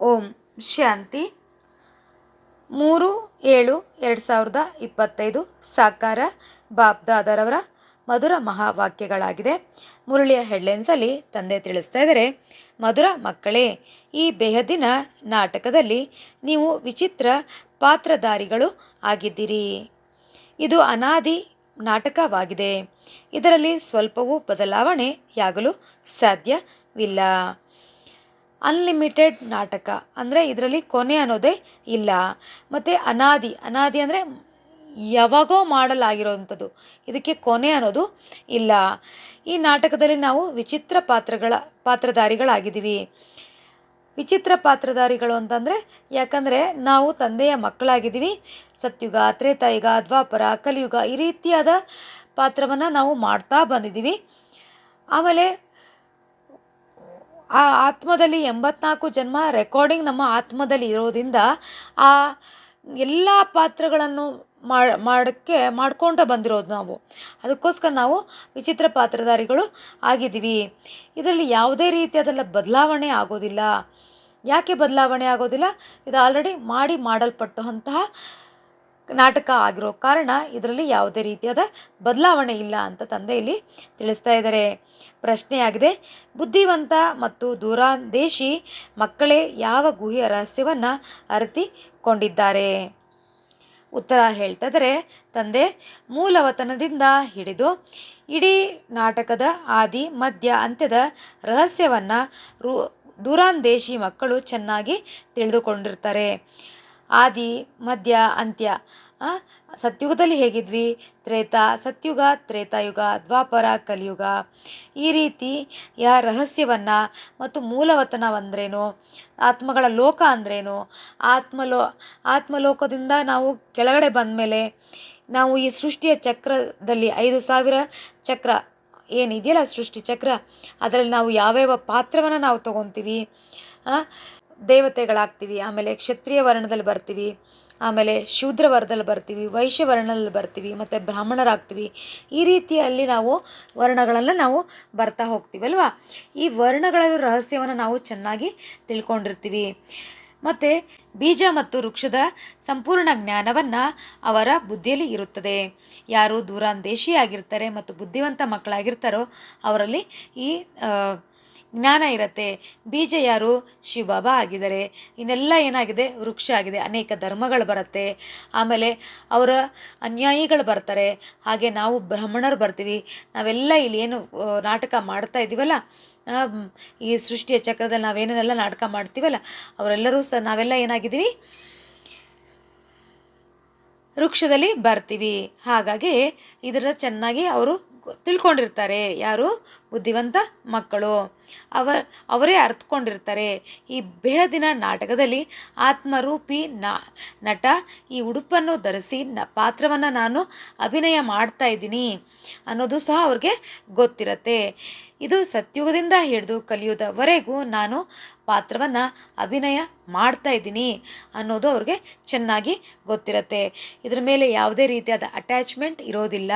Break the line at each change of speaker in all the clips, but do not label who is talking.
ಓಂ ಶಾಂತಿ. ಮೂರು ಏಳು ಎರಡು ಸಾವಿರದ ಇಪ್ಪತ್ತೈದು ಸಾಕಾರ ಬಾಬ್ದಾದರವರ ಮಧುರ ಮಹಾವಾಕ್ಯಗಳಾಗಿದೆ. ಮುರಳಿಯ ಹೆಡ್ಲೈನ್ಸಲ್ಲಿ ತಂದೆ ತಿಳಿಸ್ತಾ ಇದ್ದಾರೆ, ಮಧುರ ಮಕ್ಕಳೇ, ಈ ಬೆಹದಿನ ನಾಟಕದಲ್ಲಿ ನೀವು ವಿಚಿತ್ರ ಪಾತ್ರಧಾರಿಗಳು ಆಗಿದ್ದೀರಿ. ಇದು ಅನಾದಿ ನಾಟಕವಾಗಿದೆ. ಇದರಲ್ಲಿ ಸ್ವಲ್ಪವೂ ಬದಲಾವಣೆಯಾಗಲು ಸಾಧ್ಯವಿಲ್ಲ. ಅನ್ಲಿಮಿಟೆಡ್ ನಾಟಕ. ಅಂದರೆ ಇದರಲ್ಲಿ ಕೊನೆ ಅನ್ನೋದೇ ಇಲ್ಲ. ಮತ್ತು ಅನಾದಿ. ಅನಾದಿ ಅಂದರೆ ಯಾವಾಗೋ ಮಾಡಲಾಗಿರೋವಂಥದ್ದು ಇದಕ್ಕೆ ಕೊನೆ ಅನ್ನೋದು ಇಲ್ಲ. ಈ ನಾಟಕದಲ್ಲಿ ನಾವು ವಿಚಿತ್ರ ಪಾತ್ರಗಳ, ಪಾತ್ರಧಾರಿಗಳಾಗಿದ್ದೀವಿ. ವಿಚಿತ್ರ ಪಾತ್ರಧಾರಿಗಳು ಅಂತಂದರೆ, ಯಾಕಂದರೆ ನಾವು ತಂದೆಯ ಮಕ್ಕಳಾಗಿದ್ದೀವಿ. ಸತ್ಯುಗ ತ್ರೇತಾಯುಗ ದ್ವಾಪರ ಕಲಿಯುಗ ಈ ರೀತಿಯಾದ ಪಾತ್ರವನ್ನು ನಾವು ಮಾಡ್ತಾ ಬಂದಿದ್ದೀವಿ. ಆಮೇಲೆ ಆ ಆತ್ಮದಲ್ಲಿ ಎಂಬತ್ನಾಲ್ಕು ಜನ್ಮ ರೆಕಾರ್ಡಿಂಗ್ ನಮ್ಮ ಆತ್ಮದಲ್ಲಿ ಇರೋದ್ರಿಂದ ಆ ಎಲ್ಲ ಪಾತ್ರಗಳನ್ನು ಮಾಡೋಕ್ಕೆ, ಮಾಡ್ಕೊಂಡು ಬಂದಿರೋದು ನಾವು. ಅದಕ್ಕೋಸ್ಕರ ನಾವು ವಿಚಿತ್ರ ಪಾತ್ರಧಾರಿಗಳು ಆಗಿದ್ದೀವಿ. ಇದರಲ್ಲಿ ಯಾವುದೇ ರೀತಿಯಾದೆಲ್ಲ ಬದಲಾವಣೆ ಆಗೋದಿಲ್ಲ. ಯಾಕೆ ಬದಲಾವಣೆ ಆಗೋದಿಲ್ಲ? ಇದು ಆಲ್ರೆಡಿ ಮಾಡಿ ಮಾಡಲ್ಪಟ್ಟಂತಹ ನಾಟಕ ಆಗಿರೋ ಕಾರಣ ಇದರಲ್ಲಿ ಯಾವುದೇ ರೀತಿಯಾದ ಬದಲಾವಣೆ ಇಲ್ಲ ಅಂತ ತಂದೆ ಇಲ್ಲಿ ತಿಳಿಸ್ತಾ ಇದ್ದಾರೆ. ಪ್ರಶ್ನೆಯಾಗಿದೆ, ಬುದ್ಧಿವಂತ ಮತ್ತು ದೂರಾದೇಶಿ ಮಕ್ಕಳೇ ಯಾವ ಗುಹೆಯ ರಹಸ್ಯವನ್ನು ಅರಿತಿಕೊಂಡಿದ್ದಾರೆ? ಉತ್ತರ ಹೇಳ್ತಾ ತಂದೆ, ಮೂಲವತನದಿಂದ ಹಿಡಿದು ಇಡೀ ನಾಟಕದ ಆದಿ, ಮಧ್ಯ, ಅಂತ್ಯದ ರಹಸ್ಯವನ್ನು ರು, ದೂರಾಂದೇಶಿ ಮಕ್ಕಳು ಚೆನ್ನಾಗಿ ತಿಳಿದುಕೊಂಡಿರ್ತಾರೆ. ಆದಿ, ಮಧ್ಯ, ಅಂತ್ಯ. ಸತ್ಯುಗದಲ್ಲಿ ಹೇಗಿದ್ವಿ? ತ್ರೇತ, ಸತ್ಯುಗ, ತ್ರೇತಾಯುಗ, ದ್ವಾಪರ, ಕಲಿಯುಗ. ಈ ರೀತಿ ಯಾ ರಹಸ್ಯವನ್ನು ಮತ್ತು ಮೂಲವತನವಂದ್ರೇನು? ಆತ್ಮಗಳ ಲೋಕ ಅಂದ್ರೇನು? ಆತ್ಮಲೋ, ಆತ್ಮಲೋಕದಿಂದ ನಾವು ಕೆಳಗಡೆ ಬಂದ ಮೇಲೆ ನಾವು ಈ ಸೃಷ್ಟಿಯ ಚಕ್ರದಲ್ಲಿ ಐದು ಸಾವಿರ ಚಕ್ರ. ಏನಿದೆಯಲ್ಲ ಸೃಷ್ಟಿ ಚಕ್ರ? ಅದರಲ್ಲಿ ನಾವು ಯಾವ್ಯಾವ ಪಾತ್ರವನ್ನು ನಾವು ತೊಗೊತೀವಿ? ದೇವತೆಗಳಾಗ್ತೀವಿ, ಆಮೇಲೆ ಕ್ಷತ್ರಿಯ ವರ್ಣದಲ್ಲಿ ಬರ್ತೀವಿ, ಆಮೇಲೆ ಶೂದ್ರ ವರ್ಣದಲ್ಲಿ ಬರ್ತೀವಿ, ವೈಶ್ಯ ವರ್ಣದಲ್ಲಿ ಬರ್ತೀವಿ, ಮತ್ತು ಬ್ರಾಹ್ಮಣರಾಗ್ತೀವಿ. ಈ ರೀತಿಯಲ್ಲಿ ನಾವು ವರ್ಣಗಳನ್ನು ನಾವು ಬರ್ತಾ ಹೋಗ್ತೀವಿ ಅಲ್ವಾ? ಈ ವರ್ಣಗಳ ರಹಸ್ಯವನ್ನು ನಾವು ಚೆನ್ನಾಗಿ ತಿಳ್ಕೊಂಡಿರ್ತೀವಿ. ಮತ್ತು ಬೀಜ ಮತ್ತು ವೃಕ್ಷದ ಸಂಪೂರ್ಣ ಜ್ಞಾನವನ್ನು ಅವರ ಬುದ್ಧಿಯಲ್ಲಿ ಇರುತ್ತದೆ. ಯಾರು ದೂರಾಂದೇಶಿಯಾಗಿರ್ತಾರೆ ಮತ್ತು ಬುದ್ಧಿವಂತ ಮಕ್ಕಳಾಗಿರ್ತಾರೋ ಅವರಲ್ಲಿ ಈ ಜ್ಞಾನ ಇರುತ್ತೆ. ಬೀಜ ಯಾರು? ಶಿವಬಾಬಾ ಆಗಿದ್ದಾರೆ. ಇನ್ನೆಲ್ಲ ಏನಾಗಿದೆ? ವೃಕ್ಷ ಆಗಿದೆ. ಅನೇಕ ಧರ್ಮಗಳು ಬರುತ್ತೆ. ಆಮೇಲೆ ಅವರ ಅನ್ಯಾಯಿಗಳು ಬರ್ತಾರೆ. ಹಾಗೆ ನಾವು ಬ್ರಾಹ್ಮಣರು ಬರ್ತೀವಿ. ನಾವೆಲ್ಲ ಇಲ್ಲಿ ಏನು ನಾಟಕ ಮಾಡ್ತಾ ಇದ್ದೀವಲ್ಲ? ಈ ಸೃಷ್ಟಿಯ ಚಕ್ರದಲ್ಲಿ ನಾವೇನೇನೆಲ್ಲ ನಾಟಕ ಮಾಡ್ತೀವಲ್ಲ? ಅವರೆಲ್ಲರೂ ಸಹ ನಾವೆಲ್ಲ ಏನಾಗಿದ್ದೀವಿ? ವೃಕ್ಷದಲ್ಲಿ ಬರ್ತೀವಿ. ಹಾಗಾಗಿ ಇದರ ಚೆನ್ನಾಗಿ ಅವರು ತಿಳ್ಕೊಂಡಿರ್ತಾರೆ ಯಾರು? ಬುದ್ಧಿವಂತ ಮಕ್ಕಳು. ಅವ ಅವರೇ ಅರ್ಥಕೊಂಡಿರ್ತಾರೆ ಈ ಬೇಹದಿನ ನಾಟಕದಲ್ಲಿ ಆತ್ಮರೂಪಿ ನಟ ಈ ಉಡುಪನ್ನು ಧರಿಸಿ ನ, ಪಾತ್ರವನ್ನು ನಾನು ಅಭಿನಯ ಮಾಡ್ತಾ ಇದ್ದೀನಿ ಅನ್ನೋದು ಸಹ ಅವ್ರಿಗೆ ಗೊತ್ತಿರತ್ತೆ. ಇದು ಸತ್ಯುಗದಿಂದ ಹಿಡಿದು ಕಲಿಯುವುದವರೆಗೂ ನಾನು ಪಾತ್ರವನ್ನು ಅಭಿನಯ ಮಾಡ್ತಾ ಇದ್ದೀನಿ ಅನ್ನೋದು ಅವ್ರಿಗೆ ಚೆನ್ನಾಗಿ ಗೊತ್ತಿರತ್ತೆ. ಇದ್ರ ಮೇಲೆ ಯಾವುದೇ ರೀತಿಯಾದ ಅಟ್ಯಾಚ್ಮೆಂಟ್ ಇರೋದಿಲ್ಲ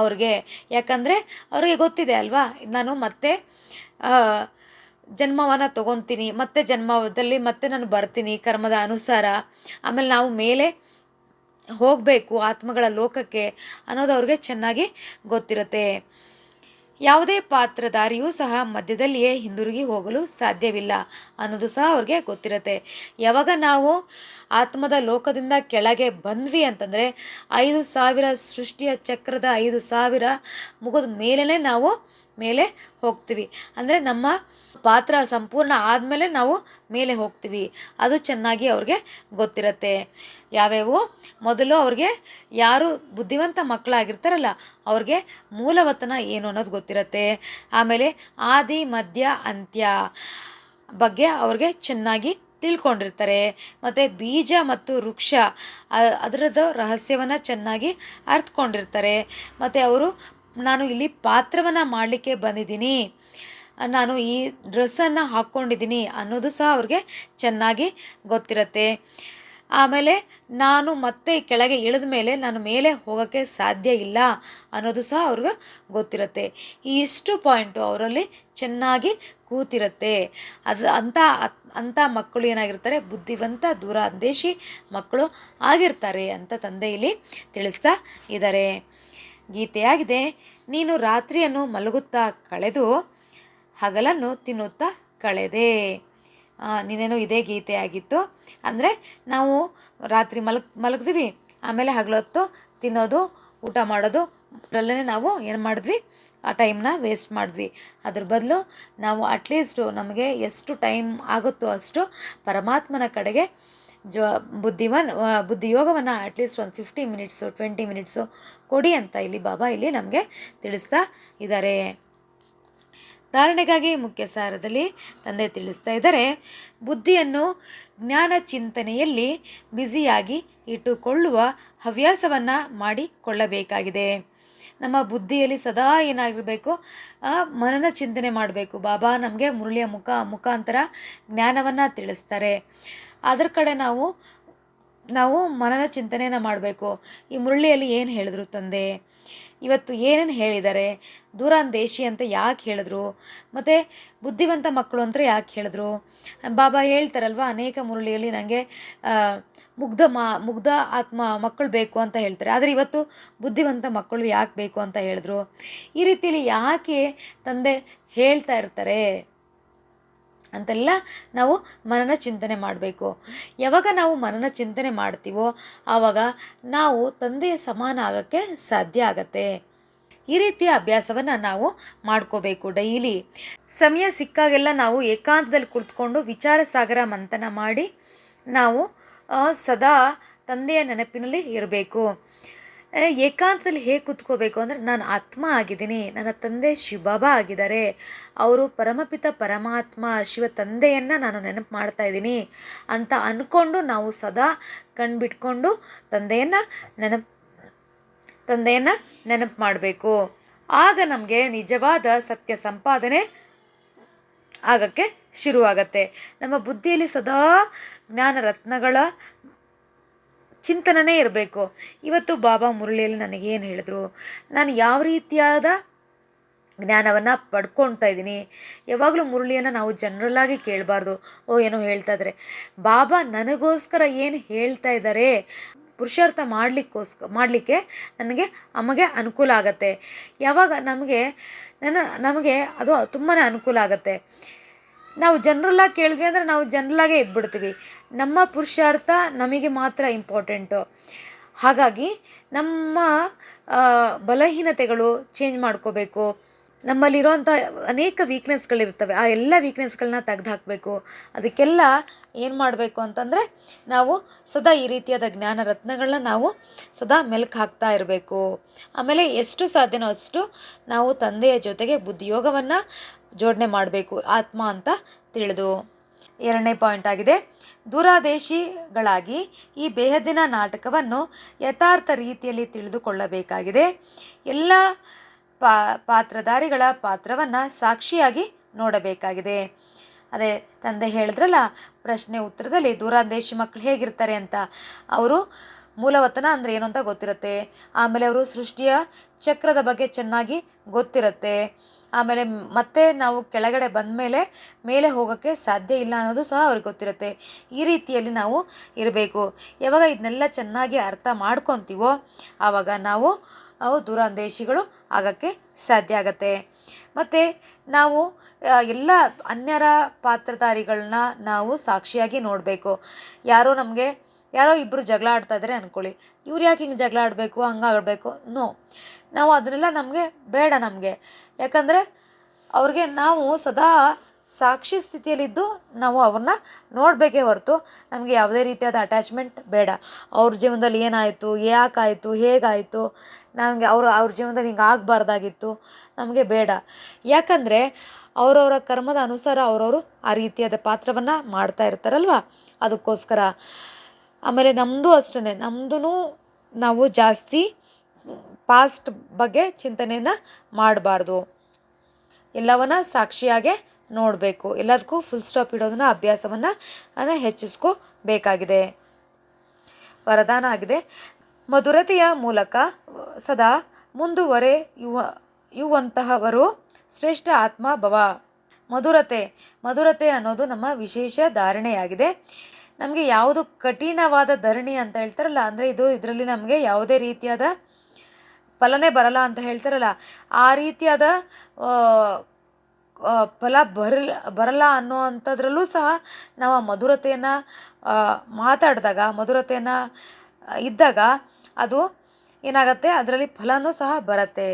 ಅವ್ರಿಗೆ. ಯಾಕಂದರೆ ಅವ್ರಿಗೆ ಗೊತ್ತಿದೆ ಅಲ್ವಾ? ನಾನು ಮತ್ತೆ ಜನ್ಮವನ್ನು ತೊಗೊತೀನಿ, ಮತ್ತೆ ಜನ್ಮದಲ್ಲಿ ಮತ್ತೆ ನಾನು ಬರ್ತೀನಿ ಕರ್ಮದ ಅನುಸಾರ. ಆಮೇಲೆ ನಾವು ಮೇಲೆ ಹೋಗಬೇಕು ಆತ್ಮಗಳ ಲೋಕಕ್ಕೆ ಅನ್ನೋದು ಅವ್ರಿಗೆ ಚೆನ್ನಾಗಿ ಗೊತ್ತಿರುತ್ತೆ. ಯಾವುದೇ ಪಾತ್ರಧಾರಿಯೂ ಸಹ ಮಧ್ಯದಲ್ಲಿಯೇ ಹಿಂದಿರುಗಿ ಹೋಗಲು ಸಾಧ್ಯವಿಲ್ಲ ಅನ್ನೋದು ಸಹ ಅವ್ರಿಗೆ ಗೊತ್ತಿರುತ್ತೆ. ಯಾವಾಗ ನಾವು ಆತ್ಮದ ಲೋಕದಿಂದ ಕೆಳಗೆ ಬಂದ್ವಿ ಅಂತಂದರೆ ಐದು ಸಾವಿರ ಸೃಷ್ಟಿಯ ಚಕ್ರದ ಐದು ಸಾವಿರ ಮುಗಿದ ಮೇಲೇ ನಾವು ಮೇಲೆ ಹೋಗ್ತೀವಿ. ಅಂದರೆ ನಮ್ಮ ಪಾತ್ರ ಸಂಪೂರ್ಣ ಆದಮೇಲೆ ನಾವು ಮೇಲೆ ಹೋಗ್ತೀವಿ. ಅದು ಚೆನ್ನಾಗಿ ಅವ್ರಿಗೆ ಗೊತ್ತಿರತ್ತೆ. ಯಾವ್ಯಾವು? ಮೊದಲು ಅವ್ರಿಗೆ ಯಾರು ಬುದ್ಧಿವಂತ ಮಕ್ಕಳಾಗಿರ್ತಾರಲ್ಲ, ಅವ್ರಿಗೆ ಮೂಲವತನ ಏನು ಅನ್ನೋದು ಗೊತ್ತಿರತ್ತೆ. ಆಮೇಲೆ ಆದಿ, ಮಧ್ಯ, ಅಂತ್ಯ ಬಗ್ಗೆ ಅವ್ರಿಗೆ ಚೆನ್ನಾಗಿ ತಿಳ್ಕೊಂಡಿರ್ತಾರೆ. ಮತ್ತು ಬೀಜ ಮತ್ತು ವೃಕ್ಷ ಅದರದ್ದು ರಹಸ್ಯವನ್ನು ಚೆನ್ನಾಗಿ ಅರ್ಥಕೊಂಡಿರ್ತಾರೆ ಮತ್ತು ಅವರು, ನಾನು ಇಲ್ಲಿ ಪಾತ್ರವನ್ನು ಮಾಡಲಿಕ್ಕೆ ಬಂದಿದ್ದೀನಿ. ನಾನು ಈ ಡ್ರೆಸ್ಸನ್ನು ಹಾಕ್ಕೊಂಡಿದ್ದೀನಿ ಅನ್ನೋದು ಸಹ ಅವ್ರಿಗೆ ಚೆನ್ನಾಗಿ ಗೊತ್ತಿರತ್ತೆ. ಆಮೇಲೆ ನಾನು ಮತ್ತೆ ಕೆಳಗೆ ಇಳಿದ ಮೇಲೆ ನಾನು ಮೇಲೆ ಹೋಗೋಕ್ಕೆ ಸಾಧ್ಯ ಇಲ್ಲ ಅನ್ನೋದು ಸಹ ಅವ್ರಿಗೆ ಗೊತ್ತಿರುತ್ತೆ. ಈ ಇಷ್ಟು ಪಾಯಿಂಟು ಅವರಲ್ಲಿ ಚೆನ್ನಾಗಿ ಕೂತಿರುತ್ತೆ. ಅದು ಅಂಥ ಅಂಥ ಮಕ್ಕಳು ಏನಾಗಿರ್ತಾರೆ, ಬುದ್ಧಿವಂತ ದೂರಾದೇಶಿ ಮಕ್ಕಳು ಆಗಿರ್ತಾರೆ ಅಂತ ತಂದೆ ಇಲ್ಲಿ ತಿಳಿಸ್ತಾ ಇದ್ದಾರೆ ಗೀತೆಯಾಗಿದೆ, ನೀನು ರಾತ್ರಿಯನ್ನು ಮಲಗುತ್ತಾ ಕಳೆದು ಹಗಲನ್ನು ತಿನ್ನುತ್ತಾ ಕಳೆದೆ. ನೀನೇನೋ ಇದೇ ಗೀತೆ ಆಗಿತ್ತು. ಅಂದರೆ ನಾವು ರಾತ್ರಿ ಮಲಗ್, ಮಲಗಿದ್ವಿ, ಆಮೇಲೆ ಹಗಲೊತ್ತು ತಿನ್ನೋದು, ಊಟ ಮಾಡೋದು ಅದರಲ್ಲೇ ನಾವು ಏನು ಮಾಡಿದ್ವಿ, ಆ ಟೈಮ್ನ ವೇಸ್ಟ್ ಮಾಡಿದ್ವಿ. ಅದ್ರ ಬದಲು ನಾವು ಅಟ್ಲೀಸ್ಟು ನಮಗೆ ಎಷ್ಟು ಟೈಮ್ ಆಗುತ್ತೋ ಅಷ್ಟು ಪರಮಾತ್ಮನ ಕಡೆಗೆ ಜ, ಬುದ್ಧಿವನ್ ಬುದ್ಧಿಯೋಗವನ್ನು ಅಟ್ಲೀಸ್ಟ್ ಒಂದು ಫಿಫ್ಟಿ ಮಿನಿಟ್ಸು ಟ್ವೆಂಟಿ ಮಿನಿಟ್ಸು ಕೊಡಿ ಅಂತ ಇಲ್ಲಿ ಬಾಬಾ ಇಲ್ಲಿ ನಮಗೆ ತಿಳಿಸ್ತಾ ಇದ್ದಾರೆ ಧಾರಣೆಗಾಗಿ ಮುಖ್ಯ ಸಾರದಲ್ಲಿ ತಂದೆ ತಿಳಿಸ್ತಾ ಇದ್ದಾರೆ. ಬುದ್ಧಿಯನ್ನು ಜ್ಞಾನ ಚಿಂತನೆಯಲ್ಲಿ ಬ್ಯುಸಿಯಾಗಿ ಇಟ್ಟುಕೊಳ್ಳುವ ಹವ್ಯಾಸವನ್ನು ಮಾಡಿಕೊಳ್ಳಬೇಕಾಗಿದೆ. ನಮ್ಮ ಬುದ್ಧಿಯಲ್ಲಿ ಸದಾ ಏನಾಗಿರಬೇಕು ಮನನ ಚಿಂತನೆ ಮಾಡಬೇಕು. ಬಾಬಾ ನಮಗೆ ಮುರುಳಿಯ ಮುಖ, ಮುಖಾಂತರ ಜ್ಞಾನವನ್ನು ತಿಳಿಸ್ತಾರೆ. ಅದರ ಕಡೆ ನಾವು ನಾವು ಮನನ ಚಿಂತನೆಯನ್ನು ಮಾಡಬೇಕು. ಈ ಮುರುಳಿಯಲ್ಲಿ ಏನು ಹೇಳಿದ್ರು ತಂದೆ? ಇವತ್ತು ಏನೇನು ಹೇಳಿದ್ದಾರೆ? ದೂರಾಂದೇಶಿ ಅಂತ ಯಾಕೆ ಹೇಳಿದ್ರು? ಮತ್ತು ಬುದ್ಧಿವಂತ ಮಕ್ಕಳು ಅಂತ ಯಾಕೆ ಹೇಳಿದ್ರು? ಬಾಬಾ ಹೇಳ್ತಾರಲ್ವ, ಅನೇಕ ಮುರಳಿಯಲ್ಲಿ ನನಗೆ ಮುಗ್ಧ ಮಾ, ಮುಗ್ಧ ಆತ್ಮ ಮಕ್ಕಳು ಬೇಕು ಅಂತ ಹೇಳ್ತಾರೆ. ಆದರೆ ಇವತ್ತು ಬುದ್ಧಿವಂತ ಮಕ್ಕಳು ಯಾಕೆ ಬೇಕು ಅಂತ ಹೇಳಿದ್ರು? ಈ ರೀತಿಯಲ್ಲಿ ಯಾಕೆ ತಂದೆ ಹೇಳ್ತಾ ಇರ್ತಾರೆ? ಅಂತೆಲ್ಲ ನಾವು ಮನನ ಚಿಂತನೆ ಮಾಡಬೇಕು. ಯಾವಾಗ ನಾವು ಮನನ ಚಿಂತನೆ ಮಾಡ್ತೀವೋ ಆವಾಗ ನಾವು ತಂದೆಯ ಸಮಾನ ಆಗೋಕ್ಕೆ ಸಾಧ್ಯ ಆಗತ್ತೆ. ಈ ರೀತಿಯ ಅಭ್ಯಾಸವನ್ನು ನಾವು ಮಾಡ್ಕೋಬೇಕು ಡೈಲಿ. ಸಮಯ ಸಿಕ್ಕಾಗೆಲ್ಲ ನಾವು ಏಕಾಂತದಲ್ಲಿ ಕುಳಿತುಕೊಂಡು ವಿಚಾರ ಸಾಗರ ಮಂಥನ ಮಾಡಿ ನಾವು ಸದಾ ತಂದೆಯ ನೆನಪಿನಲ್ಲಿ ಇರಬೇಕು. ಏಕಾಂತದಲ್ಲಿ ಹೇಗೆ ಕೂತ್ಕೋಬೇಕು ಅಂದರೆ ನಾನು ಆತ್ಮ ಆಗಿದ್ದೀನಿ, ನನ್ನ ತಂದೆ ಶಿವಬಾಬಾ ಆಗಿದ್ದಾರೆ, ಅವರು ಪರಮಪಿತ ಪರಮಾತ್ಮ, ಶಿವ ತಂದೆಯನ್ನು ನಾನು ನೆನಪು ಮಾಡ್ತಾ ಇದ್ದೀನಿ ಅಂತ ಅಂದ್ಕೊಂಡು ನಾವು ಸದಾ ಕಣ್ಬಿಟ್ಕೊಂಡು ತಂದೆಯನ್ನು ನೆನಪು ತಂದೆಯನ್ನು ನೆನಪು ಮಾಡಬೇಕು. ಆಗ ನಮಗೆ ನಿಜವಾದ ಸತ್ಯ ಸಂಪಾದನೆ ಆಗಕ್ಕೆ ಶುರುವಾಗತ್ತೆ. ನಮ್ಮ ಬುದ್ಧಿಯಲ್ಲಿ ಸದಾ ಜ್ಞಾನ ರತ್ನಗಳ ಚಿಂತನೆ ಇರಬೇಕು. ಇವತ್ತು ಬಾಬಾ ಮುರಳಿಯಲ್ಲಿ ನನಗೇನು ಹೇಳಿದ್ರು? ನಾನು ಯಾವ ರೀತಿಯಾದ ಜ್ಞಾನವನ್ನು ಪಡ್ಕೊಳ್ತಾ ಇದ್ದೀನಿ? ಯಾವಾಗಲೂ ಮುರಳಿಯನ್ನು ನಾವು ಜನರಲ್ಲಾಗಿ ಕೇಳಬಾರ್ದು. ಓ, ಏನೋ ಹೇಳ್ತಾ ಇದ್ದಾರೆ ಬಾಬಾ ನನಗೋಸ್ಕರ ಏನು ಹೇಳ್ತಾ ಇದ್ದಾರೆ ಪುರುಷಾರ್ಥ ಮಾಡಲಿಕ್ಕೋಸ್ಕ, ಮಾಡಲಿಕ್ಕೆ ನನಗೆ ಅಮಗೆ ಅನುಕೂಲ ಆಗತ್ತೆ. ಯಾವಾಗ ನಮಗೆ, ನನ್ನ, ನಮಗೆ ಅದು ತುಂಬಾ ಅನುಕೂಲ ಆಗತ್ತೆ. ನಾವು ಜನರಲ್ಲ ಕೇಳಿದ್ವಿ ಅಂದರೆ ನಾವು ಜನರಲ್ಲಾಗೇ ಇದ್ಬಿಡ್ತೀವಿ. ನಮ್ಮ ಪುರುಷಾರ್ಥ ನಮಗೆ ಮಾತ್ರ ಇಂಪಾರ್ಟೆಂಟು ಹಾಗಾಗಿ ನಮ್ಮ ಬಲಹೀನತೆಗಳು ಚೇಂಜ್ ಮಾಡ್ಕೋಬೇಕು. ನಮ್ಮಲ್ಲಿರೋಂಥ ಅನೇಕ ವೀಕ್ನೆಸ್ಗಳಿರ್ತವೆ ಆ ಎಲ್ಲ ವೀಕ್ನೆಸ್ಗಳನ್ನ ತೆಗ್ದು ಹಾಕಬೇಕು ಅದಕ್ಕೆಲ್ಲ ಏನು ಮಾಡಬೇಕು ಅಂತಂದರೆ ನಾವು ಸದಾ ಈ ರೀತಿಯಾದ ಜ್ಞಾನ ರತ್ನಗಳನ್ನ ನಾವು ಸದಾ ಮೆಲ್ಕು ಹಾಕ್ತಾ ಇರಬೇಕು. ಆಮೇಲೆ ಎಷ್ಟು ಸಾಧ್ಯನೋ ಅಷ್ಟು ನಾವು ತಂದೆಯ ಜೊತೆಗೆ ಬುದ್ಧಿಯೋಗವನ್ನು ಜೋಡಣೆ ಮಾಡಬೇಕು, ಆತ್ಮ ಅಂತ ತಿಳಿದು ಎರಡನೇ ಪಾಯಿಂಟ್ ಆಗಿದೆ. ದೂರಾದೇಶಿಗಳಾಗಿ ಈ ಬೇಹದಿನ ನಾಟಕವನ್ನು ಯಥಾರ್ಥ ರೀತಿಯಲ್ಲಿ ತಿಳಿದುಕೊಳ್ಳಬೇಕಾಗಿದೆ. ಎಲ್ಲ ಪಾ, ಪಾತ್ರಧಾರಿಗಳ ಪಾತ್ರವನ್ನು ಸಾಕ್ಷಿಯಾಗಿ ನೋಡಬೇಕಾಗಿದೆ. ಅದೇ ತಂದೆ ಹೇಳಿದ್ರಲ್ಲ, ಪ್ರಶ್ನೆ ಉತ್ತರದಲ್ಲಿ ದೂರಾದೇಶಿ ಮಕ್ಕಳು ಹೇಗಿರ್ತಾರೆ ಅಂತ. ಅವರು ಮೂಲವತನ ಅಂದರೆ ಏನು ಅಂತ ಗೊತ್ತಿರುತ್ತೆ. ಆಮೇಲೆ ಅವರು ಸೃಷ್ಟಿಯ ಚಕ್ರದ ಬಗ್ಗೆ ಚೆನ್ನಾಗಿ ಗೊತ್ತಿರುತ್ತೆ. ಆಮೇಲೆ ಮತ್ತೆ ನಾವು ಕೆಳಗಡೆ ಬಂದ ಮೇಲೆ ಮೇಲೆ ಹೋಗೋಕ್ಕೆ ಸಾಧ್ಯ ಇಲ್ಲ ಅನ್ನೋದು ಸಹ ಅವ್ರಿಗೆ ಗೊತ್ತಿರುತ್ತೆ. ಈ ರೀತಿಯಲ್ಲಿ ನಾವು ಇರಬೇಕು. ಯಾವಾಗ ಇದನ್ನೆಲ್ಲ ಚೆನ್ನಾಗಿ ಅರ್ಥ ಮಾಡ್ಕೊತೀವೋ ಆವಾಗ ನಾವು ಅವು ದೂರಾಂದೇಶಿಗಳು ಆಗೋಕ್ಕೆ ಸಾಧ್ಯ ಆಗತ್ತೆ. ಮತ್ತು ನಾವು ಎಲ್ಲ ಅನ್ಯರ ಪಾತ್ರಧಾರಿಗಳನ್ನ ನಾವು ಸಾಕ್ಷಿಯಾಗಿ ನೋಡಬೇಕು. ಯಾರೋ ನಮಗೆ ಯಾರೋ ಇಬ್ಬರು ಜಗಳ ಆಡ್ತಾ ಇದ್ದಾರೆ ಅಂದ್ಕೊಳ್ಳಿ ಇವ್ರು ಯಾಕೆ ಹಿಂಗೆ ಜಗಳ ಆಡಬೇಕು ಹಂಗಾಗಬೇಕು ನೋ ನಾವು ಅದನ್ನೆಲ್ಲ ನಮಗೆ ಬೇಡ ನಮಗೆ. ಯಾಕಂದರೆ ಅವ್ರಿಗೆ ನಾವು ಸದಾ ಸಾಕ್ಷಿ ಸ್ಥಿತಿಯಲ್ಲಿದ್ದು ನಾವು ಅವ್ರನ್ನ ನೋಡಬೇಕೇ ಹೊರತು. ನಮಗೆ ಯಾವುದೇ ರೀತಿಯಾದ ಅಟ್ಯಾಚ್ಮೆಂಟ್ ಬೇಡ. ಅವ್ರ ಜೀವನದಲ್ಲಿ ಏನಾಯಿತು ಯಾಕಾಯಿತು ಹೇಗಾಯಿತು? ನಮಗೆ ಅವರು, ಅವ್ರ ಜೀವನದಲ್ಲಿ ಹಿಂಗೆ ಆಗಬಾರ್ದಾಗಿತ್ತು. ನಮಗೆ ಬೇಡ. ಯಾಕಂದರೆ ಅವರವರ ಕರ್ಮದ ಅನುಸಾರ ಅವರವರು ಆ ರೀತಿಯಾದ ಪಾತ್ರವನ್ನು ಮಾಡ್ತಾ ಇರ್ತಾರಲ್ವ? ಅದಕ್ಕೋಸ್ಕರ. ಆಮೇಲೆ ನಮ್ಮದು ಅಷ್ಟೇ ನಮ್ಮದು ನಾವು ಜಾಸ್ತಿ ಪಾಸ್ಟ್ ಬಗ್ಗೆ ಚಿಂತನೆಯನ್ನು ಮಾಡಬಾರ್ದು. ಎಲ್ಲವನ್ನ ಸಾಕ್ಷಿಯಾಗೆ ನೋಡಬೇಕು. ಎಲ್ಲದಕ್ಕೂ ಫುಲ್ ಸ್ಟಾಪ್ ಇಡೋದನ್ನ ಅಭ್ಯಾಸವನ್ನು ಹೆಚ್ಚಿಸ್ಕೋಬೇಕಾಗಿದೆ. ವರದಾನ ಆಗಿದೆ. ಮಧುರತೆಯ ಮೂಲಕ ಸದಾ ಮುಂದುವರೆಯುವ ಯುವಂತಹವರು ಶ್ರೇಷ್ಠ ಆತ್ಮ ಭವ ಮಧುರತೆ ಮಧುರತೆ ಅನ್ನೋದು ನಮ್ಮ ವಿಶೇಷ ಧಾರಣೆಯಾಗಿದೆ. ನಮಗೆ ಯಾವುದು ಕಠಿಣವಾದ ಧರಣಿ ಅಂತ ಹೇಳ್ತಾರಲ್ಲ, ಅಂದರೆ ಇದು ಇದರಲ್ಲಿ ನಮಗೆ ಯಾವುದೇ ರೀತಿಯಾದ ಫಲನೇ ಬರಲ್ಲ ಅಂತ ಹೇಳ್ತಾರಲ್ಲ, ಆ ರೀತಿಯಾದ ಫಲ ಬರಲ್ಲ ಬರಲ್ಲ ಅನ್ನೋ ಅಂಥದ್ರಲ್ಲೂ ಸಹ ನಾವು ಆ ಮಧುರತೆಯನ್ನು ಮಾತಾಡಿದಾಗ, ಮಧುರತೆಯನ್ನು ಇದ್ದಾಗ ಅದು ಏನಾಗುತ್ತೆ, ಅದರಲ್ಲಿ ಫಲನೂ ಸಹ ಬರುತ್ತೆ.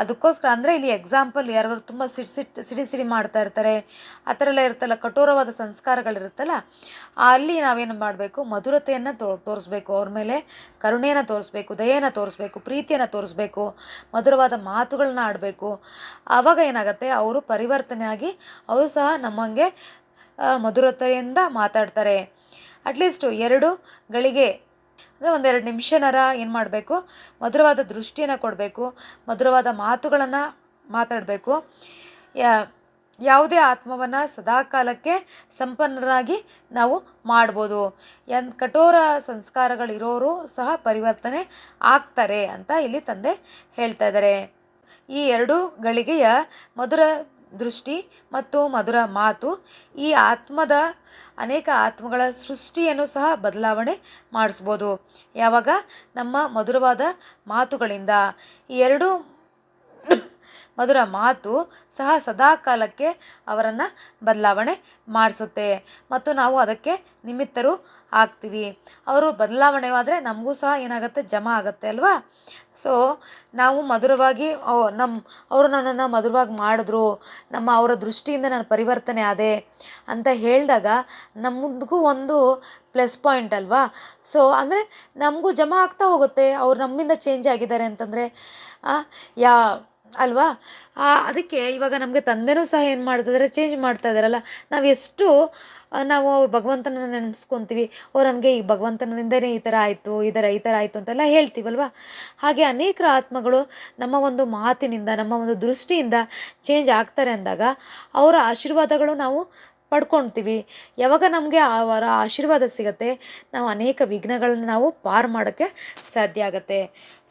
ಅದಕ್ಕೋಸ್ಕರ ಅಂದರೆ ಇಲ್ಲಿ ಎಕ್ಸಾಂಪಲ್ ಯಾರು ತುಂಬ ಸಿಟ್ ಸಿಟ್ಟು ಸಿಡಿ ಸಿಡಿ ಮಾಡ್ತಾ ಇರ್ತಾರೆ, ಆ ಥರ ಎಲ್ಲ ಇರುತ್ತಲ್ಲ, ಕಠೋರವಾದ ಸಂಸ್ಕಾರಗಳಿರುತ್ತಲ್ಲ, ಅಲ್ಲಿ ನಾವೇನು ಮಾಡಬೇಕು? ಮಧುರತೆಯನ್ನು ತೋ, ತೋರಿಸ್ಬೇಕು, ಅವ್ರ ಮೇಲೆ ಕರುಣೆಯನ್ನು ತೋರಿಸ್ಬೇಕು, ದಯೆಯನ್ನು ತೋರಿಸ್ಬೇಕು, ಪ್ರೀತಿಯನ್ನು ತೋರಿಸ್ಬೇಕು, ಮಧುರವಾದ ಮಾತುಗಳನ್ನ ಆಡಬೇಕು. ಆವಾಗ ಏನಾಗುತ್ತೆ? ಅವರು ಪರಿವರ್ತನೆಯಾಗಿ, ಅವರು ಸಹ ನಮ್ಮಂಗೆ ಮಧುರತೆಯಿಂದ ಮಾತಾಡ್ತಾರೆ. ಅಟ್ಲೀಸ್ಟು ಎರಡು ಗಳಿಗೆ ಅಂದರೆ ಒಂದೆರಡು ನಿಮಿಷನಾರ ಏನು ಮಾಡಬೇಕು? ಮಧುರವಾದ ದೃಷ್ಟಿಯನ್ನು ಕೊಡಬೇಕು. ಮಧುರವಾದ ಮಾತುಗಳನ್ನು ಮಾತಾಡಬೇಕು. ಯಾವುದೇ ಆತ್ಮವನ್ನು ಸದಾಕಾಲಕ್ಕೆ ಸಂಪನ್ನರಾಗಿ ನಾವು ಮಾಡ್ಬೋದು. ಎನ್, ಕಠೋರ ಸಂಸ್ಕಾರಗಳಿರೋರು ಸಹ ಪರಿವರ್ತನೆ ಆಗ್ತಾರೆ ಅಂತ ಇಲ್ಲಿ ತಂದೆ ಹೇಳ್ತಾ ಇದ್ದಾರೆ ಈ ಎರಡು ಗಳಿಗೆಯ ಮಧುರ ದೃಷ್ಟಿ ಮತ್ತು ಮಧುರ ಮಾತು ಈ ಆತ್ಮದ ಅನೇಕ ಆತ್ಮಗಳ ಸೃಷ್ಟಿಯನ್ನು ಸಹ ಬದಲಾವಣೆ ಮಾಡಿಸ್ಬೋದು. ಯಾವಾಗ? ನಮ್ಮ ಮಧುರವಾದ ಮಾತುಗಳಿಂದ. ಈ ಎರಡು ಮಧುರ ಮಾತು ಸಹ ಸದಾಕಾಲಕ್ಕೆ ಅವರನ್ನು ಬದಲಾವಣೆ ಮಾಡಿಸುತ್ತೆ. ಮತ್ತು ನಾವು ಅದಕ್ಕೆ ನಿಮಿತ್ತರು ಆಗ್ತೀವಿ. ಅವರು ಬದಲಾವಣೆವಾದರೆ ನಮಗೂ ಸಹ ಏನಾಗುತ್ತೆ? ಜಮಾ ಆಗುತ್ತೆ ಅಲ್ವಾ? ಸೊ ನಾವು ಮಧುರವಾಗಿ ನಮ್ಮ ಅವರು ನನ್ನನ್ನು ಮಧುರವಾಗಿ ಮಾಡಿದ್ರು. ನಮ್ಮ ಅವರ ದೃಷ್ಟಿಯಿಂದ ನಾನು ಪರಿವರ್ತನೆ ಆದೆ ಅಂತ ಹೇಳಿದಾಗ ನಮಗೂ ಒಂದು ಪ್ಲಸ್ ಪಾಯಿಂಟ್ ಅಲ್ವಾ? ಸೊ ಅಂದರೆ ನಮಗೂ ಜಮಾ ಆಗ್ತಾ ಹೋಗುತ್ತೆ. ಅವ್ರು ನಮ್ಮಿಂದ ಚೇಂಜ್ ಆಗಿದ್ದಾರೆ ಅಂತಂದರೆ ಯಾ ಅಲ್ವಾ? ಅದಕ್ಕೆ ಇವಾಗ ನಮಗೆ ತಂದೆನೂ ಸಹ ಏನು ಮಾಡ್ತಿದ್ದಾರೆ ಚೇಂಜ್ ಮಾಡ್ತಾ ಇದ್ದಾರಲ್ಲ ನಾವು ಎಷ್ಟು ನಾವು ಅವ್ರು ಭಗವಂತನ ನೆನೆಸ್ಕೊತೀವಿ. ಓ, ನನಗೆ ಈ ಭಗವಂತನಿಂದನೇ ಈ ಥರ ಆಯಿತು, ಈ ಥರ ಈ ಥರ ಆಯಿತು ಅಂತೆಲ್ಲ ಹೇಳ್ತೀವಲ್ವಾ? ಹಾಗೆ ಅನೇಕ ಆತ್ಮಗಳು ನಮ್ಮ ಒಂದು ಮಾತಿನಿಂದ, ನಮ್ಮ ಒಂದು ದೃಷ್ಟಿಯಿಂದ ಚೇಂಜ್ ಆಗ್ತಾರೆ ಅಂದಾಗ, ಅವರ ಆಶೀರ್ವಾದಗಳು ನಾವು ಪಡ್ಕೊಳ್ತೀವಿ ಯಾವಾಗ ನಮಗೆ ಅವರ ಆಶೀರ್ವಾದ ಸಿಗತ್ತೆ, ನಾವು ಅನೇಕ ವಿಘ್ನಗಳನ್ನ ನಾವು ಪಾರು ಮಾಡೋಕ್ಕೆ ಸಾಧ್ಯ ಆಗುತ್ತೆ.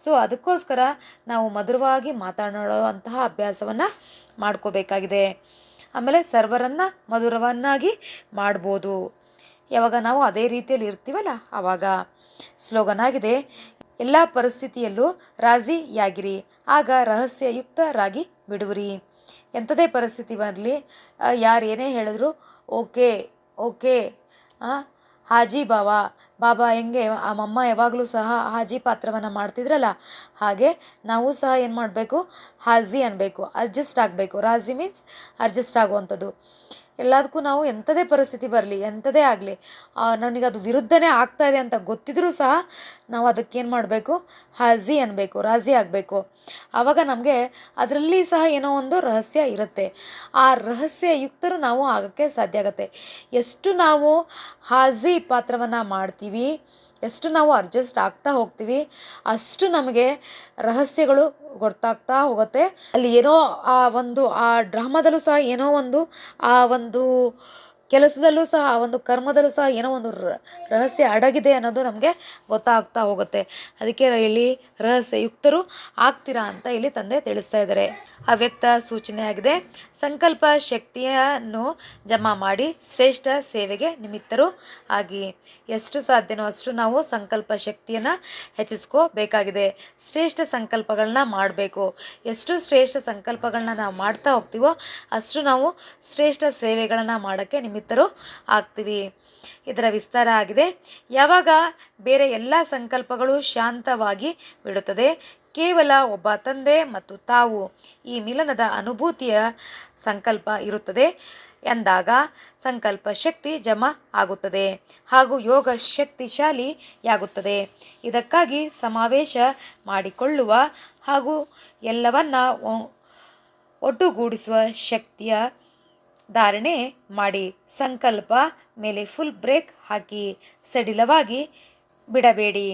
ಸೊ ಅದಕ್ಕೋಸ್ಕರ ನಾವು ಮಧುರವಾಗಿ ಮಾತನಾಡುವಂತಹ ಅಭ್ಯಾಸವನ್ನು ಮಾಡ್ಕೋಬೇಕಾಗಿದೆ. ಆಮೇಲೆ ಸರ್ವರನ್ನು ಮಧುರವನ್ನಾಗಿ ಮಾಡ್ಬೋದು. ಯಾವಾಗ ನಾವು ಅದೇ ರೀತಿಯಲ್ಲಿ ಇರ್ತೀವಲ್ಲ ಆವಾಗ ಸ್ಲೋಗನ್ ಆಗಿದೆ, ಎಲ್ಲ ಪರಿಸ್ಥಿತಿಯಲ್ಲೂ ರಾಜಿಯಾಗಿರಿ, ಆಗ ರಹಸ್ಯಯುಕ್ತರಾಗಿ ಬಿಡುವಿರಿ. ಎಂಥದೇ ಪರಿಸ್ಥಿತಿ ಬರಲಿ ಯಾರು ಏನೇ ಹೇಳಿದ್ರು, ಓಕೆ ಓಕೆ ಹಾಜಿ ಬಾವಾ, ಬಾಬಾ ಹೆಂಗೆ, ಆ ಮಮ್ಮ ಯಾವಾಗಲೂ ಸಹ ಹಾಜಿ ಪಾತ್ರವನ್ನು ಮಾಡ್ತಿದ್ರಲ್ಲ, ಹಾಗೆ ನಾವು ಸಹ ಏನು ಮಾಡಬೇಕು, ಹಾಜಿ ಅನ್ನಬೇಕು ಅಡ್ಜಸ್ಟ್ ಆಗಬೇಕು. ರಾಜಿ ಮೀನ್ಸ್ ಅಡ್ಜಸ್ಟ್ ಆಗುವಂಥದ್ದು. ಎಲ್ಲದಕ್ಕೂ ನಾವು ಎಂಥದೇ ಪರಿಸ್ಥಿತಿ ಬರಲಿ, ಎಂಥದೇ ಆಗಲಿ ನನಗೆ ಅದು ವಿರುದ್ಧನೇ ಆಗ್ತಾ ಇದೆ ಅಂತ ಗೊತ್ತಿದ್ರೂ ಸಹ ನಾವು ಅದಕ್ಕೇನು ಮಾಡಬೇಕು? ಹಾಜಿ ಅನ್ನಬೇಕು ರಾಜಿ ಆಗಬೇಕು. ಆವಾಗ ನಮಗೆ ಅದರಲ್ಲಿ ಸಹ ಏನೋ ಒಂದು ರಹಸ್ಯ ಇರುತ್ತೆ. ಆ ರಹಸ್ಯ ಯುಕ್ತರು ನಾವು ಆಗೋಕ್ಕೆ ಸಾಧ್ಯ ಆಗುತ್ತೆ. ಎಷ್ಟು ನಾವು ಹಾಜಿ ಪಾತ್ರವನ್ನು ಮಾಡ್ತೀವಿ ಎಷ್ಟು ನಾವು ಅಡ್ಜಸ್ಟ್ ಆಗ್ತಾ ಹೋಗ್ತೀವಿ, ಅಷ್ಟು ನಮಗೆ ರಹಸ್ಯಗಳು ಗೊತ್ತಾಗ್ತಾ ಹೋಗುತ್ತೆ. ಅಲ್ಲಿ ಏನೋ ಆ ಒಂದು, ಆ ಡ್ರಾಮಾದಲ್ಲೂ ಸಹ ಏನೋ ಒಂದು, ಆ ಒಂದು ಕೆಲಸದಲ್ಲೂ ಸಹ ಒಂದು ಕರ್ಮದಲ್ಲೂ ಸಹ ಏನೋ ಒಂದು ರಹಸ್ಯ ಅಡಗಿದೆ ಅನ್ನೋದು ನಮಗೆ ಗೊತ್ತಾಗ್ತಾ ಹೋಗುತ್ತೆ. ಅದಕ್ಕೆ ಇಲ್ಲಿ ರಹಸ್ಯ ಯುಕ್ತರು ಆಗ್ತೀರಾ ಅಂತ ಇಲ್ಲಿ ತಂದೆ ತಿಳಿಸ್ತಾ ಇದ್ದಾರೆ. ಅವ್ಯಕ್ತ ಸೂಚನೆಯಾಗಿದೆ ಸಂಕಲ್ಪ ಶಕ್ತಿಯನ್ನು ಜಮಾ ಮಾಡಿ ಶ್ರೇಷ್ಠ ಸೇವೆಗೆ ನಿಮಿತ್ತರು ಆಗಿ. ಎಷ್ಟು ಸಾಧ್ಯನೋ ಅಷ್ಟು ನಾವು ಸಂಕಲ್ಪ ಶಕ್ತಿಯನ್ನು ಹೆಚ್ಚಿಸ್ಕೋಬೇಕಾಗಿದೆ. ಶ್ರೇಷ್ಠ ಸಂಕಲ್ಪಗಳನ್ನ ಮಾಡಬೇಕು. ಎಷ್ಟು ಶ್ರೇಷ್ಠ ಸಂಕಲ್ಪಗಳನ್ನ ನಾವು ಮಾಡ್ತಾ ಹೋಗ್ತೀವೋ ಅಷ್ಟು ನಾವು ಶ್ರೇಷ್ಠ ಸೇವೆಗಳನ್ನು ಮಾಡೋಕ್ಕೆ ನಿಮಿತ್ತರು ಆಗ್ತೀವಿ. ಇದರ ವಿಸ್ತಾರ ಆಗಿದೆ. ಯಾವಾಗ ಬೇರೆ ಎಲ್ಲ ಸಂಕಲ್ಪಗಳು ಶಾಂತವಾಗಿ ಬಿಡುತ್ತದೆ? ಕೇವಲ ಒಬ್ಬ ತಂದೆ ಮತ್ತು ತಾವು ಈ ಮಿಲನದ ಅನುಭೂತಿಯ ಸಂಕಲ್ಪ ಇರುತ್ತದೆ ಎಂದಾಗ ಸಂಕಲ್ಪ ಶಕ್ತಿ ಜಮಾ ಆಗುತ್ತದೆ ಹಾಗೂ ಯೋಗ ಶಕ್ತಿಶಾಲಿಯಾಗುತ್ತದೆ. ಇದಕ್ಕಾಗಿ ಸಮಾವೇಶ ಮಾಡಿಕೊಳ್ಳುವ ಹಾಗೂ ಎಲ್ಲವನ್ನ ಒಟ್ಟುಗೂಡಿಸುವ ಶಕ್ತಿಯ ಧಾರಣೆ ಮಾಡಿ ಸಂಕಲ್ಪ ಮೇಲೆ ಫುಲ್ ಬ್ರೇಕ್ ಹಾಕಿ ಸಡಿಲವಾಗಿ ಬಿಡಬೇಡಿ.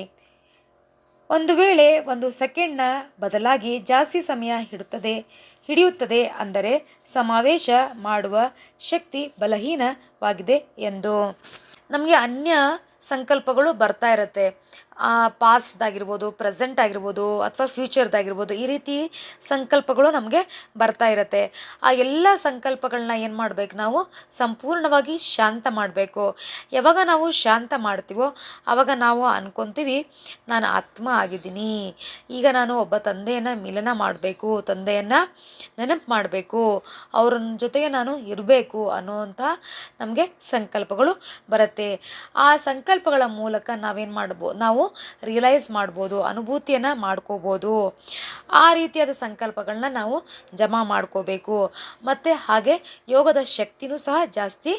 ಒಂದು ವೇಳೆ ಒಂದು ಸೆಕೆಂಡ್ನ ಬದಲಾಗಿ ಜಾಸ್ತಿ ಸಮಯ ಹಿಡುತ್ತದೆ, ಹಿಡಿಯುತ್ತದೆ ಅಂದರೆ ಸಮಾವೇಶ ಮಾಡುವ ಶಕ್ತಿ ಬಲಹೀನವಾಗಿದೆ ಎಂದು. ನಮಗೆ ಅನ್ಯ ಸಂಕಲ್ಪಗಳು ಬರ್ತಾ ಇರುತ್ತೆ. ಪಾಸ್ಟ್ದಾಗಿರ್ಬೋದು ಪ್ರೆಸೆಂಟ್ ಆಗಿರ್ಬೋದು, ಅಥವಾ ಫ್ಯೂಚರ್ದಾಗಿರ್ಬೋದು ಈ ರೀತಿ ಸಂಕಲ್ಪಗಳು ನಮಗೆ ಬರ್ತಾ ಇರುತ್ತೆ. ಆ ಎಲ್ಲ ಸಂಕಲ್ಪಗಳನ್ನ ಏನು ಮಾಡ್ಬೇಕು ನಾವು? ಸಂಪೂರ್ಣವಾಗಿ ಶಾಂತ ಮಾಡಬೇಕು. ಯಾವಾಗ ನಾವು ಶಾಂತ ಮಾಡ್ತೀವೋ ಆವಾಗ ನಾವು ಅನ್ಕೊತೀವಿ, ನಾನು ಆತ್ಮ ಆಗಿದ್ದೀನಿ. ಈಗ ನಾನು ಒಬ್ಬ ತಂದೆಯನ್ನು ಮಿಲನ ಮಾಡಬೇಕು, ತಂದೆಯನ್ನು ನೆನಪು ಮಾಡಬೇಕು ಅವ್ರ ಜೊತೆಗೆ ನಾನು ಇರಬೇಕು ಅನ್ನೋವಂಥ ನಮಗೆ ಸಂಕಲ್ಪಗಳು ಬರುತ್ತೆ. ಆ ಸಂಕಲ್ಪಗಳ ಮೂಲಕ ನಾವೇನು ಮಾಡ್ಬೋ, ನಾವು ರಿಯಲೈಸ್ ಮಾಡ್ಬೋದು, ಅನುಭೂತಿಯನ್ನು ಮಾಡ್ಕೋಬೋದು. ಆ ರೀತಿಯಾದ ಸಂಕಲ್ಪಗಳನ್ನ ನಾವು ಜಮಾ ಮಾಡ್ಕೋಬೇಕು. ಮತ್ತು ಹಾಗೆ ಯೋಗದ ಶಕ್ತಿನೂ ಸಹ ಜಾಸ್ತಿ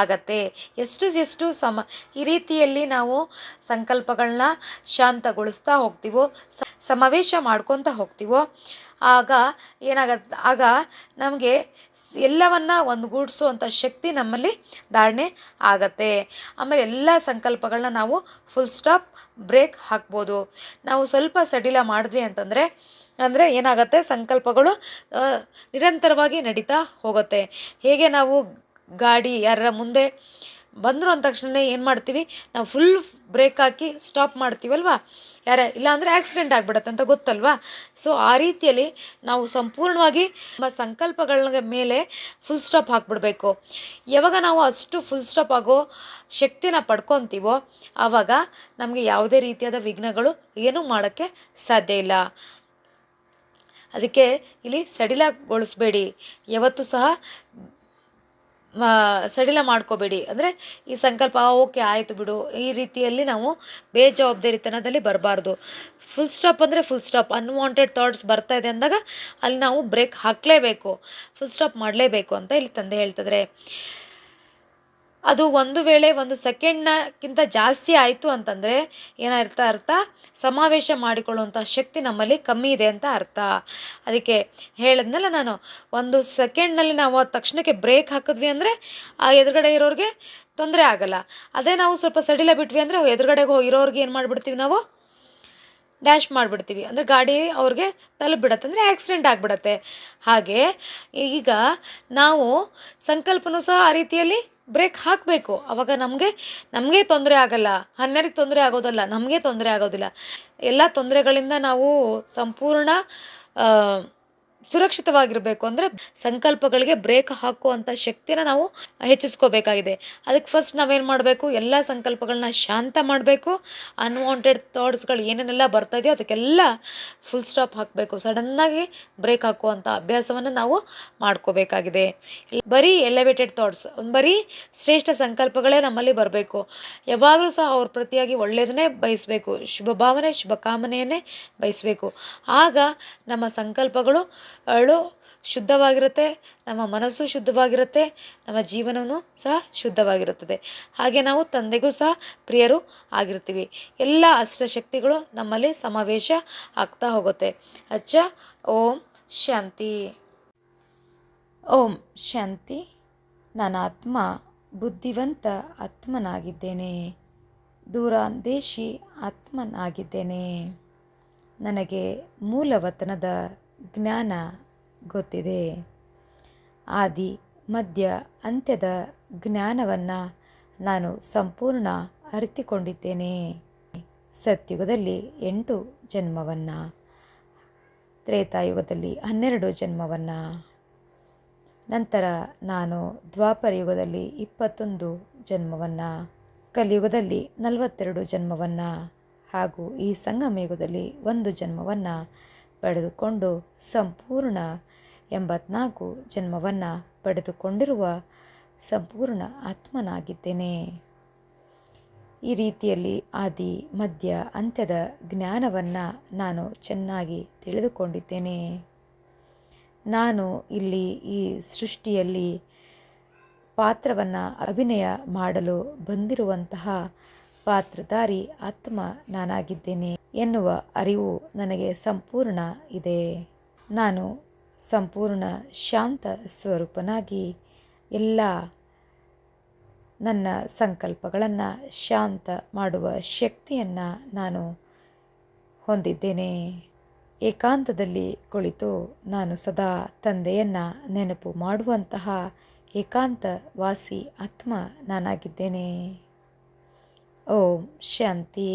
ಆಗತ್ತೆ. ಎಷ್ಟು ಎಷ್ಟು ಸಮ, ಈ ರೀತಿಯಲ್ಲಿ ನಾವು ಸಂಕಲ್ಪಗಳನ್ನ ಶಾಂತಗೊಳಿಸ್ತಾ ಹೋಗ್ತೀವೋ ಸಮಾವೇಶ ಮಾಡ್ಕೊತ ಹೋಗ್ತೀವೋ, ಆಗ ಏನಾಗತ್ತೆ ಆಗ ನಮಗೆ ಎಲ್ಲವನ್ನ ಒಂದುಗೂಡಿಸುವಂಥ ಶಕ್ತಿ ನಮ್ಮಲ್ಲಿ ಧಾರಣೆ ಆಗತ್ತೆ. ಆಮೇಲೆ ಎಲ್ಲ ಸಂಕಲ್ಪಗಳನ್ನ ನಾವು ಫುಲ್ ಸ್ಟಾಪ್ ಬ್ರೇಕ್ ಹಾಕ್ಬೋದು. ನಾವು ಸ್ವಲ್ಪ ಸಡಿಲ ಮಾಡಿದ್ವಿ ಅಂತಂದರೆ, ಅಂದರೆ ಏನಾಗುತ್ತೆ, ಸಂಕಲ್ಪಗಳು ನಿರಂತರವಾಗಿ ನಡೀತಾ ಹೋಗುತ್ತೆ. ಹೇಗೆ ನಾವು ಗಾಡಿ ಯಾರ ಮುಂದೆ ಬಂದರು ಅಂದ ತಕ್ಷಣ ಏನು ಮಾಡ್ತೀವಿ? ನಾವು ಫುಲ್ ಬ್ರೇಕ್ ಹಾಕಿ ಸ್ಟಾಪ್ ಮಾಡ್ತೀವಲ್ವಾ ಯಾರ, ಇಲ್ಲಾಂದರೆ ಆಕ್ಸಿಡೆಂಟ್ ಆಗಿಬಿಡತ್ತೆ ಅಂತ ಗೊತ್ತಲ್ವಾ? ಸೊ ಆ ರೀತಿಯಲ್ಲಿ ನಾವು ಸಂಪೂರ್ಣವಾಗಿ ನಮ್ಮ ಸಂಕಲ್ಪಗಳ ಮೇಲೆ ಫುಲ್ ಸ್ಟಾಪ್ ಹಾಕ್ಬಿಡ್ಬೇಕು. ಯಾವಾಗ ನಾವು ಅಷ್ಟು ಫುಲ್ ಸ್ಟಾಪ್ ಆಗೋ ಶಕ್ತಿನ ಪಡ್ಕೊತೀವೋ, ಆವಾಗ ನಮಗೆ ಯಾವುದೇ ರೀತಿಯಾದ ವಿಘ್ನಗಳು ಏನೂ ಮಾಡೋಕ್ಕೆ ಸಾಧ್ಯ ಇಲ್ಲ. ಅದಕ್ಕೆ ಇಲ್ಲಿ ಸಡಿಲಗೊಳಿಸ್ಬೇಡಿ ಯಾವತ್ತೂ ಸಹ ಸಡಿಲ ಮಾಡ್ಕೋಬೇಡಿ. ಅಂದರೆ ಈ ಸಂಕಲ್ಪ ಓಕೆ, ಆಯಿತು ಬಿಡು. ಈ ರೀತಿಯಲ್ಲಿ ನಾವು ಬೇಜವಾಬ್ದಾರಿತನದಲ್ಲಿ ಬರಬಾರ್ದು. ಫುಲ್ ಸ್ಟಾಪ್ ಅಂದರೆ ಫುಲ್ ಸ್ಟಾಪ್ ಅನ್ವಾಂಟೆಡ್ ಥಾಟ್ಸ್ ಬರ್ತಾ ಇದೆ ಅಂದಾಗ ಅಲ್ಲಿ ನಾವು ಬ್ರೇಕ್ ಹಾಕಲೇಬೇಕು. ಫುಲ್ ಸ್ಟಾಪ್ ಮಾಡಲೇಬೇಕು ಅಂತ ಇಲ್ಲಿ ತಂದೆ ಹೇಳ್ತಿದ್ರೆ. ಅದು ಒಂದು ವೇಳೆ ಒಂದು ಸೆಕೆಂಡ್ನಕ್ಕಿಂತ ಜಾಸ್ತಿ ಆಯಿತು ಅಂತಂದರೆ ಏನರ್ಥ ಅರ್ಥ? ಸಮಾವೇಶ ಮಾಡಿಕೊಳ್ಳುವಂಥ ಶಕ್ತಿ ನಮ್ಮಲ್ಲಿ ಕಮ್ಮಿ ಇದೆ ಅಂತ ಅರ್ಥ. ಅದಕ್ಕೆ ಹೇಳಿದ್ನಲ್ಲ ನಾನು, ಒಂದು ಸೆಕೆಂಡ್ನಲ್ಲಿ ನಾವು ತಕ್ಷಣಕ್ಕೆ ಬ್ರೇಕ್ ಹಾಕಿದ್ವಿ ಅಂದರೆ ಆ ಎದುರುಗಡೆ ಇರೋರಿಗೆ ತೊಂದರೆ ಆಗಲ್ಲ. ಅದೇ ನಾವು ಸ್ವಲ್ಪ ಸಡಿಲ ಬಿಟ್ವಿ ಅಂದರೆ ಎದುರುಗಡೆಗೆ ಇರೋರಿಗೆ ಏನು ಮಾಡಿಬಿಡ್ತೀವಿ ನಾವು? ಡ್ಯಾಶ್ ಮಾಡಿಬಿಡ್ತೀವಿ. ಅಂದರೆ ಗಾಡಿ ಅವ್ರಿಗೆ ತಲುಪಿಬಿಡತ್ತೆ. ಅಂದರೆ ಆಕ್ಸಿಡೆಂಟ್ ಆಗಿಬಿಡತ್ತೆ. ಹಾಗೆ ಈಗ ನಾವು ಸಂಕಲ್ಪನೂ ಸಹ ಆ ರೀತಿಯಲ್ಲಿ ಬ್ರೇಕ್ ಹಾಕಬೇಕು. ಅವಾಗ ನಮಗೆ ನಮಗೆ ತೊಂದರೆ ಆಗಲ್ಲ. ಹನ್ನೆರಡು ತೊಂದರೆ ಆಗೋದಲ್ಲ. ನಮಗೆ ತೊಂದರೆ ಆಗೋದಿಲ್ಲ. ಎಲ್ಲ ತೊಂದರೆಗಳಿಂದ ನಾವು ಸಂಪೂರ್ಣ ಸುರಕ್ಷಿತವಾಗಿರಬೇಕು ಅಂದರೆ ಸಂಕಲ್ಪಗಳಿಗೆ ಬ್ರೇಕ್ ಹಾಕುವಂಥ ಶಕ್ತಿನ ನಾವು ಹೆಚ್ಚಿಸ್ಕೋಬೇಕಾಗಿದೆ. ಅದಕ್ಕೆ ಫಸ್ಟ್ ನಾವೇನು ಮಾಡಬೇಕು? ಎಲ್ಲ ಸಂಕಲ್ಪಗಳನ್ನ ಶಾಂತ ಮಾಡಬೇಕು. ಅನ್ವಾಂಟೆಡ್ ಥಾಟ್ಸ್ಗಳು ಏನೇನೆಲ್ಲ ಬರ್ತಾ ಇದೆಯೋ ಅದಕ್ಕೆಲ್ಲ ಫುಲ್ ಸ್ಟಾಪ್ ಹಾಕಬೇಕು. ಸಡನ್ನಾಗಿ ಬ್ರೇಕ್ ಹಾಕುವಂಥ ಅಭ್ಯಾಸವನ್ನು ನಾವು ಮಾಡ್ಕೋಬೇಕಾಗಿದೆ. ಬರೀ ಎಲಿವೇಟೆಡ್ ಥಾಟ್ಸ್ ಬರೀ ಶ್ರೇಷ್ಠ ಸಂಕಲ್ಪಗಳೇ ನಮ್ಮಲ್ಲಿ ಬರಬೇಕು. ಯಾವಾಗಲೂ ಸಹ ಅವ್ರ ಪ್ರತಿಯಾಗಿ ಒಳ್ಳೆಯದನ್ನೇ ಬಯಸಬೇಕು. ಶುಭ ಭಾವನೆ ಶುಭ ಕಾಮನೆಯನ್ನೇ ಬಯಸಬೇಕು. ಆಗ ನಮ್ಮ ಸಂಕಲ್ಪಗಳು ಅಳು ಶುದ್ಧವಾಗಿರುತ್ತೆ, ನಮ್ಮ ಮನಸ್ಸು ಶುದ್ಧವಾಗಿರುತ್ತೆ, ನಮ್ಮ ಜೀವನವೂ ಸಹ ಶುದ್ಧವಾಗಿರುತ್ತದೆ. ಹಾಗೆ ನಾವು ತಂದೆಗೂ ಸಹ ಪ್ರಿಯರು ಆಗಿರ್ತೀವಿ. ಎಲ್ಲ ಅಷ್ಟಶಕ್ತಿಗಳು ನಮ್ಮಲ್ಲಿ ಸಮಾವೇಶ ಆಗ್ತಾ ಹೋಗುತ್ತೆ. ಅಚ್ಚ, ಓಂ ಶಾಂತಿ. ಓಂ ಶಾಂತಿ. ನನ್ನ ಆತ್ಮ ಬುದ್ಧಿವಂತ ಆತ್ಮನಾಗಿದ್ದೇನೆ. ದೂರಾಂದೇಶಿ ಆತ್ಮನಾಗಿದ್ದೇನೆ. ನನಗೆ ಮೂಲವತನದ ಜ್ಞಾನ ಗೊತ್ತಿದೆ. ಆದಿ ಮಧ್ಯ ಅಂತ್ಯದ ಜ್ಞಾನವನ್ನು ನಾನು ಸಂಪೂರ್ಣ ಅರಿತುಕೊಂಡಿದ್ದೇನೆ. ಸತ್ಯುಗದಲ್ಲಿ ಎಂಟು ಜನ್ಮವನ್ನು, ತ್ರೇತಾಯುಗದಲ್ಲಿ ಹನ್ನೆರಡು ಜನ್ಮವನ್ನು, ನಂತರ ನಾನು ದ್ವಾಪರ ಯುಗದಲ್ಲಿ ಇಪ್ಪತ್ತೊಂದು ಜನ್ಮವನ್ನು, ಕಲಿಯುಗದಲ್ಲಿ ನಲವತ್ತೆರಡು ಜನ್ಮವನ್ನು ಹಾಗೂ ಈ ಸಂಗಮ ಯುಗದಲ್ಲಿ ಒಂದು ಜನ್ಮವನ್ನು ಪಡೆದುಕೊಂಡು ಸಂಪೂರ್ಣ ಎಂಬತ್ನಾಲ್ಕು ಜನ್ಮವನ್ನು ಪಡೆದುಕೊಂಡಿರುವ ಸಂಪೂರ್ಣ ಆತ್ಮನಾಗಿದ್ದೇನೆ. ಈ ರೀತಿಯಲ್ಲಿ ಆದಿ, ಮಧ್ಯ, ಅಂತ್ಯದ ಜ್ಞಾನವನ್ನು ನಾನು ಚೆನ್ನಾಗಿ ತಿಳಿದುಕೊಂಡಿದ್ದೇನೆ. ನಾನು ಇಲ್ಲಿ ಈ ಸೃಷ್ಟಿಯಲ್ಲಿ ಪಾತ್ರವನ್ನು ಅಭಿನಯ ಮಾಡಲು ಬಂದಿರುವಂತಹ ಪಾತ್ರಧಾರಿ ಆತ್ಮ ನಾನಾಗಿದ್ದೇನೆ ಎನ್ನುವ ಅರಿವು ನನಗೆ ಸಂಪೂರ್ಣ ಇದೆ. ನಾನು ಸಂಪೂರ್ಣ ಶಾಂತ ಸ್ವರೂಪನಾಗಿ ಎಲ್ಲ ನನ್ನ ಸಂಕಲ್ಪಗಳನ್ನು ಶಾಂತ ಮಾಡುವ ಶಕ್ತಿಯನ್ನು ನಾನು ಹೊಂದಿದ್ದೇನೆ. ಏಕಾಂತದಲ್ಲಿ ಕುಳಿತು ನಾನು ಸದಾ ತಂದೆಯನ್ನು ನೆನಪು ಮಾಡುವಂತಹ ಏಕಾಂತ ವಾಸಿ ಆತ್ಮ ನಾನಾಗಿದ್ದೇನೆ. ಓಂ ಶಾಂತಿ